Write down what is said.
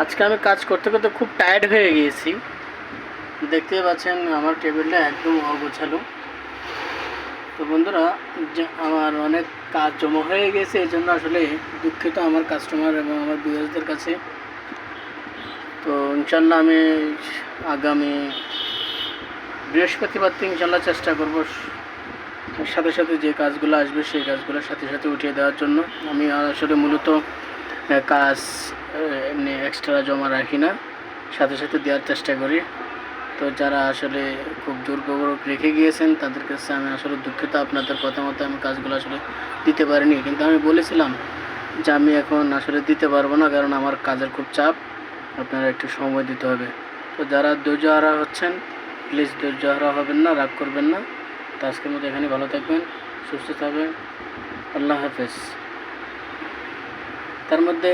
আজকে আমি কাজ করতে করতে খুব টায়ার্ড হয়ে গিয়েছি। দেখতে পাচ্ছেন আমার টেবিলটা একদম অগোছালো। তো বন্ধুরা আমার অনেক কাজ জমা হয়ে গেছে, এই জন্য আসলে দুঃখিত আমার কাস্টমার এবং আমার বিয়ার্সদের কাছে। তো ইনশাল্লাহ আমি আগামী বৃহস্পতিবার থেকে ইনশাল্লাহ চেষ্টা করব সাথে সাথে যে কাজগুলো আসবে, সেই কাজগুলো সাথে সাথে উঠিয়ে দেওয়ার জন্য। আমি আসলে মূলত কাজ এমনি এক্সট্রা জমা রাখি না। সাথে সাথে দেওয়ার চেষ্টা করি। তো যারা আসলে খুব দুর্বল রেখে গিয়েছেন তাদের কাছে আমি আসলে দুঃখিত। আপনাদের কথা মতো আমি কাজগুলো আসলে দিতে পারিনি। কিন্তু আমি বলেছিলাম যে আমি এখন আসলে দিতে পারব না, কারণ আমার কাজের খুব চাপ। আপনারা একটু সময় দিতে হবে। তো যারা ধৈর্যহারা হচ্ছেন প্লিজ ধৈর্যহারা হবেন না, রাগ করবেন না। তো আজকের মতো এখানে ভালো থাকবেন, সুস্থ থাকবেন। আল্লাহ হাফেজ। তার মধ্যে